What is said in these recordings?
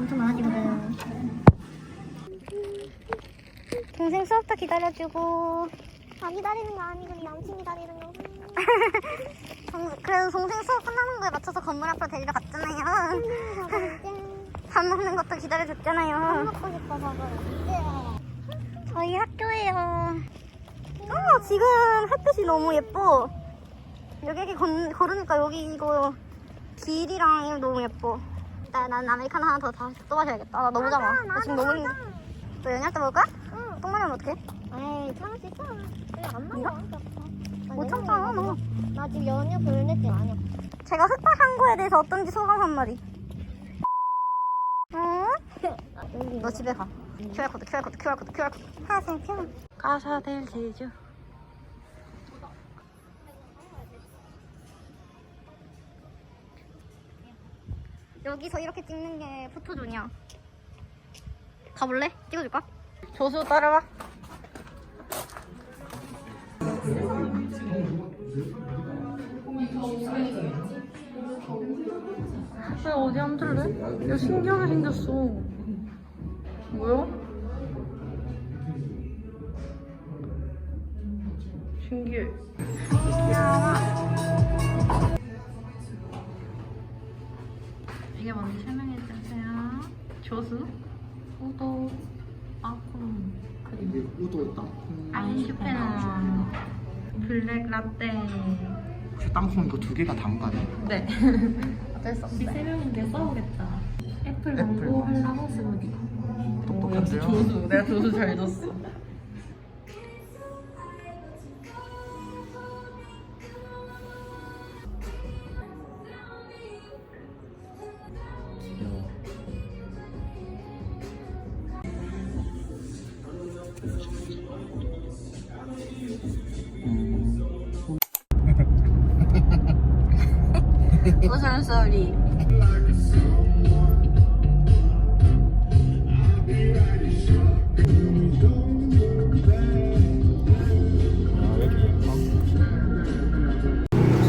엄청 많아지거든. 동생 수업도 기다려주고. 아 기다리는 거 아니고 네 남친 기다리는 거. 동- 그래도 동생 수업 끝나는 거에 맞춰서 건물 앞으로 데리러 갔잖아요. 밥 먹는 것도 기다려줬잖아요. 먹고 싶어서 그래. 저희 학교예요. 어, 지금 햇빛이 너무 예뻐. 여기 이렇게 건, 걸으니까 여기 이거 길이랑 너무 예뻐. 나, 난 아메리카노 하나 더, 다, 또 마셔야겠다. 나 너무. 나 지금 너무 힘들어. 너 연약 때 먹을까? 응. 똥 마려면 어떡해? 에이 참을 수 있어. 그냥 안 이거? 먹어. 못 참잖아, 너. 나 지금 연휴 별 느낌 아니야. 제가 흑발한 거에 대해서 어떤지 소감 한 마디. 어? 너 집에 가. QR코드, QR코드, QR코드, QR코드. 하세요, 표. 가사될 제주. 여기서 이렇게 찍는 게 포토존이야. 가볼래? 찍어줄까? 조수 따라와. 야, 어디 앉을래? 야, 신기하게 생겼어. 뭐야? 신기해. 조수, 우도, 아콘, 그리고 우도 아인슈페너, 블랙 라떼. 땅콩 이거 두 개가 단가네. 네. 어쩔 수 우리 없어. 세 명인데 싸우겠다. 애플 애플 망고 망고. 한라고 스무디. 똑똑한데요? 조수. 내가 조수 잘 줬어.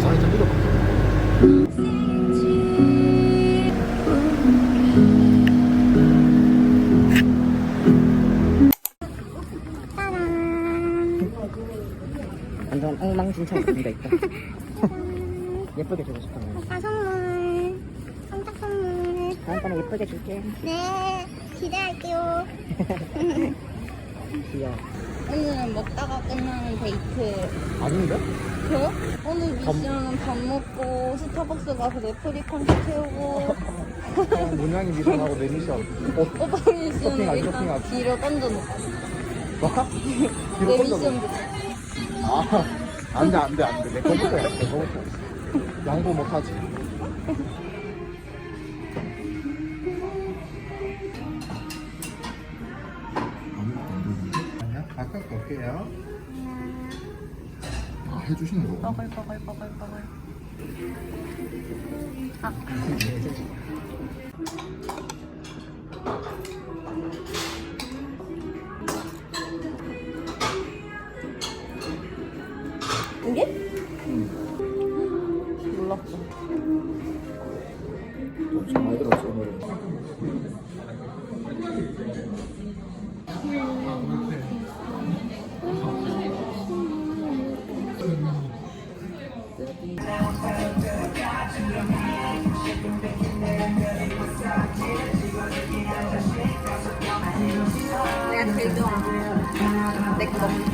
사이즈 밀어봐. 완전 엉망진창 분위기가 있다. 예쁘게 주고 싶었네. 오빠 선물. 깜짝 선물. 다음번에 예쁘게 줄게. 네, 기대할게요. 귀여워. 오늘은 먹다가 끝나는 데이트. 아닌데? 저? 오늘 미션은 밥 먹고 스타벅스 가서 레프리컨 태우고 어, 문양이 미션하고 내 미션. 어, 오빠 미션은 쇼핑하기, 일단 쇼핑하기. 뒤로 던져놓고 뭐? 내 뒤로 던져. 미션부터 아, 안 돼, 안 돼, 안 돼. 내 거부터 해, 내 거부터. 양보 못하지. 아니야? 아까 볼게요. 아, 해주시는 거. 버글 버글 버글 버글 이게? 몰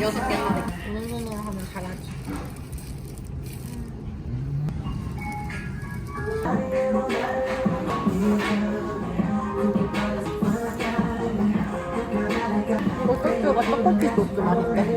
여섯 개 하는데 오른손으로 하면 잘하지 어떻게가 떡볶이 소스 맛있대?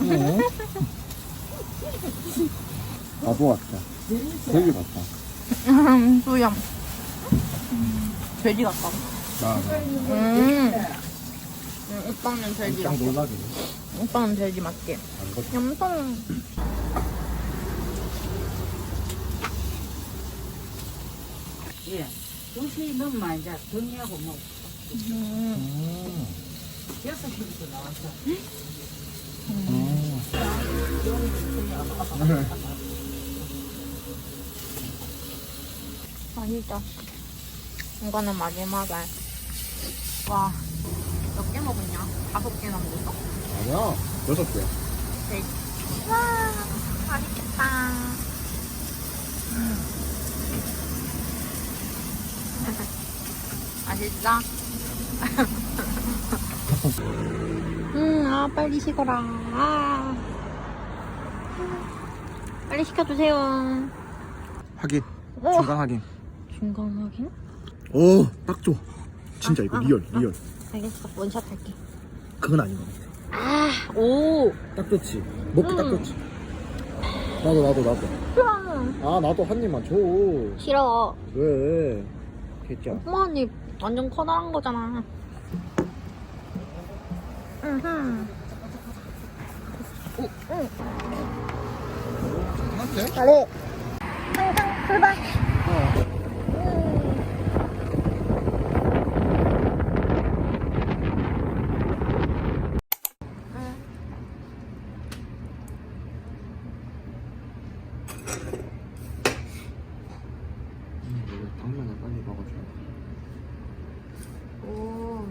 어? 바보 같다. 되게 같다. 음, 소염. 돼지 같다. 나, 음. 음, 오빠는 돼지 짱 같아. 놀라게. 오빠는 돼지 맞게. 안 거. 염통. 예. 정신이 너무 많이 자. 정리하고 뭐. 음. 여섯 시부터 나왔어. 음. 맛있다. 이거는 마지막에. 와, 몇 개 먹었냐? 다섯 개나 먹었어? 아니야. 여섯 개. 네. 와, 맛있겠다. 맛있어? 음, 아, 빨리 식어라. 아. 빨리 시켜주세요. 확인. 오. 중간 확인. 중간 확인? 오, 딱 좋아. 진짜 아, 이거 아, 리얼, 아. 리얼. 알겠어, 원샷 할게. 그건 아닌 것 같아. 아, 오. 딱 좋지. 먹기 딱 음. 좋지. 나도, 나도, 나도. 그럼. 아, 나도 한 입만 줘. 싫어. 왜? 개짜. 엄마니 완전 커다란 거잖아. 으흠. 괜 찮대? 빨리. 항상 출발. 당면을 빨리 먹어줘. 오.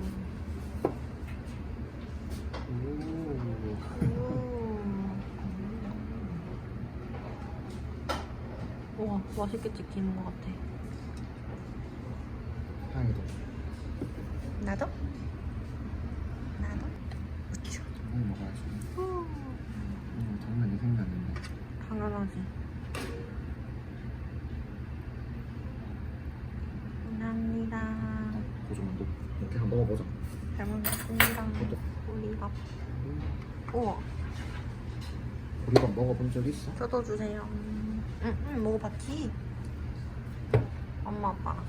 우와, 맛있게 찍히는 것 같아. 향이도. 나도? 나도? 그쵸. 당면 먹어야지. 음, 당면이 생겼는데. 당연하지. 감사합니다. 그 정도. 이렇게 한번 먹어보자. 잘 먹겠습니다. 저도. 우리밥. 우와, 우리가 먹어본 적 있어? 저도 주세요. 응, 응, 먹어봤지? 엄마, 아빠랑.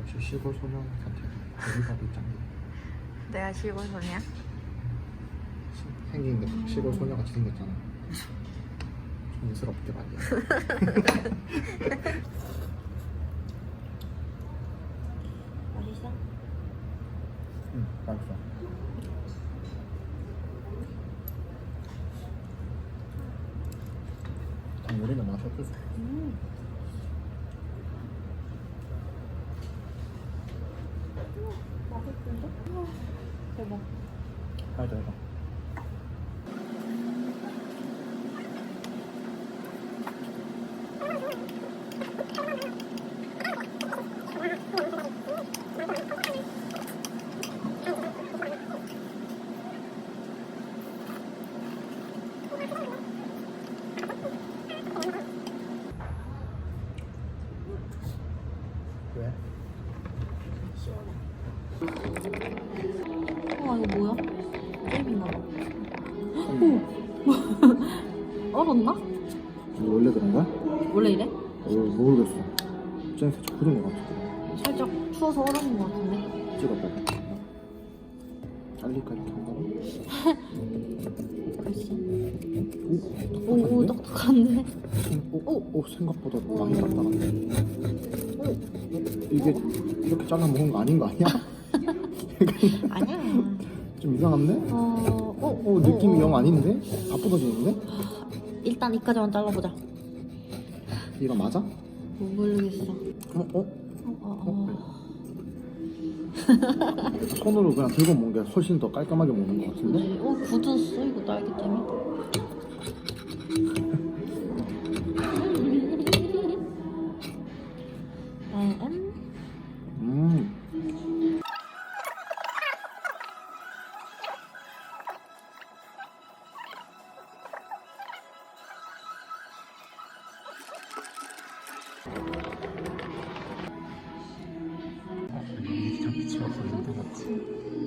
역시 시골 소년 같아. 우리가 있잖아. 내가 시골 소녀야? 생긴 게 시골 소녀 같이 생겼잖아. 촌스럽게 말이야. 맛있어? 응, 맛있어. 당면이는 맛이 없어서. 맛있는데? 대박. 알죠, 알죠. 왜? 우와, 이거 뭐야? 게임인가 봐. 얼었나? 원래 그런 거야? 원래 이래? 어, 모르겠어. 쟤 살짝 그런 거 같아. 살짝 추워서 얼었는 것 같은데. 잘릴까 이렇게 한다고? 글쎄. 오, 오, 오, 똑똑한데? 오, 오, 오, 생각보다 많이 딱딱한데. 이게 이렇게 잘라 먹은 거 아닌 거 아니야? 아니야. 좀 이상한데? 어, 어, 오, 느낌이 어, 어. 영 아닌데? 다 부서지는데? 일단 이까지만 잘라보자. 이거 맞아? 뭐 모르겠어. 어, 어? 어, 어, 손으로 그냥 들고 먹는 게 훨씬 더 깔끔하게 먹는 것 같은데? 어. 어, 굳었어, 이거 딸기 때문에. two,